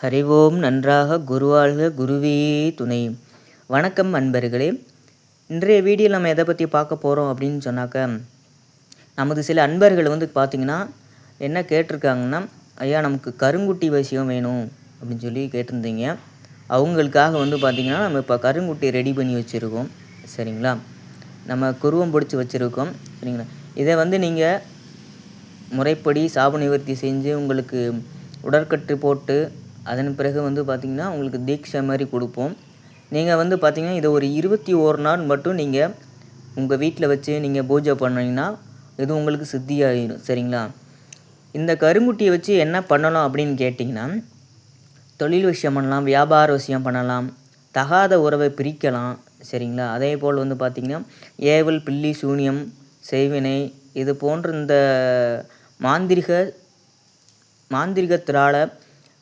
ஹரிவோம் நன்றாக குருவாழ்க குருவே துணை. வணக்கம் அன்பர்களே. இன்றைய வீடியோ நம்ம எதை பற்றி பார்க்க போகிறோம் அப்படின்னு சொன்னாக்க நமது சில அன்பர்கள் வந்து பார்த்திங்கன்னா என்ன கேட்டிருக்காங்கன்னா ஐயா நமக்கு கருங்குட்டி வசியம் வேணும் அப்படின்னு சொல்லி கேட்டிருந்தீங்க. அவங்களுக்காக வந்து பார்த்திங்கன்னா நம்ம இப்போ கருங்குட்டி ரெடி பண்ணி வச்சுருக்கோம். சரிங்களா? நம்ம குருவம் பிடிச்சி வச்சுருக்கோம். சரிங்களா? இதை வந்து நீங்கள் முறைப்படி சாப நிவர்த்தி செஞ்சு உங்களுக்கு உடற்கட்டு போட்டு அதன் பிறகு வந்து பார்த்திங்கன்னா உங்களுக்கு தீட்சை மாதிரி கொடுப்போம். நீங்கள் வந்து பார்த்திங்கன்னா இதை ஒரு இருபத்தி ஓரு நாள் மட்டும் நீங்கள் உங்கள் வீட்டில் வச்சு நீங்கள் பூஜை பண்ணிங்கன்னா இது உங்களுக்கு சித்தியாகிடும் சரிங்களா? இந்த கருங்குட்டியை வச்சு என்ன பண்ணலாம் அப்படின்னு கேட்டிங்கன்னா தொழில் விஷயம் பண்ணலாம் வியாபார விஷயம் பண்ணலாம் தகாத உறவை பிரிக்கலாம். சரிங்களா? அதே போல் வந்து பார்த்திங்கன்னா ஏவல் பில்லி சூனியம் செய்வினை இது போன்ற இந்த மாந்திரிக மாந்திரிகத்தினால்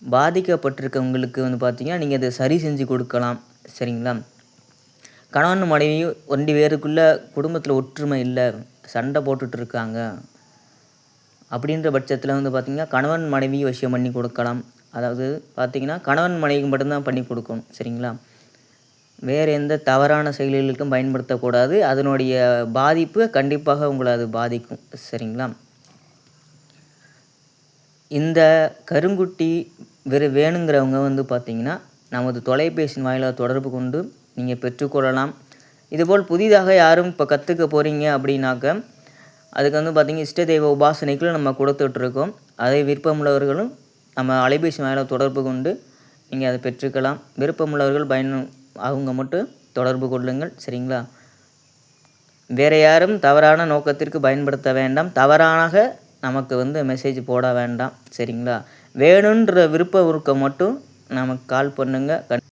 பாதிக்கப்பட்டிருக்கவங்களுக்கு வந்து பார்த்திங்கன்னா நீங்கள் அதை சரி செஞ்சு கொடுக்கலாம். சரிங்களா? கணவன் மனைவி ஒண்டி பேருக்குள்ளே குடும்பத்தில் ஒற்றுமை இல்லை. சண்டை போட்டுட்டு இருக்காங்க. அப்படின்ற பட்சத்தில் வந்து பார்த்திங்கன்னா கணவன் மனைவி விஷயம் பண்ணி கொடுக்கலாம். அதாவது பார்த்திங்கன்னா கணவன் மனைவிக்கு மட்டும்தான் பண்ணி கொடுக்கணும். சரிங்களா? வேறு எந்த தவறான செயல்களுக்கும் பயன்படுத்தக்கூடாது. அதனுடைய பாதிப்பு கண்டிப்பாக உங்களை அது பாதிக்கும். சரிங்களா? இந்த கருங்குட்டி வெறும் வேணுங்கிறவங்க வந்து பார்த்திங்கன்னா நமது தொலைபேசி வாயிலாக தொடர்பு கொண்டு நீங்கள் பெற்றுக்கொள்ளலாம் இதுபோல் புதிதாக யாரும் இப்போ கற்றுக்க போகிறீங்க அப்படின்னாக்க அதுக்கு வந்து பார்த்திங்கன்னா இஷ்ட தெய்வ உபாசனைகளும் நம்ம கொடுத்துட்ருக்கோம். அதை விருப்பமுள்ளவர்களும் நம்ம அலைபேசி வாயிலாக தொடர்பு கொண்டு நீங்கள் அதை பெற்றுக்கலாம். விருப்பமுள்ளவர்கள் பயன் அவங்க மட்டும் தொடர்பு கொள்ளுங்கள் சரிங்களா? வேறு யாரும் தவறான நோக்கத்திற்கு பயன்படுத்த வேண்டாம். தவறாக நமக்கு வந்து மெசேஜ் போட வேண்டாம் சரிங்களா? வேணுன்ற விருப்ப உருக்கம் மட்டும் நமக்கு கால் பண்ணுங்கள்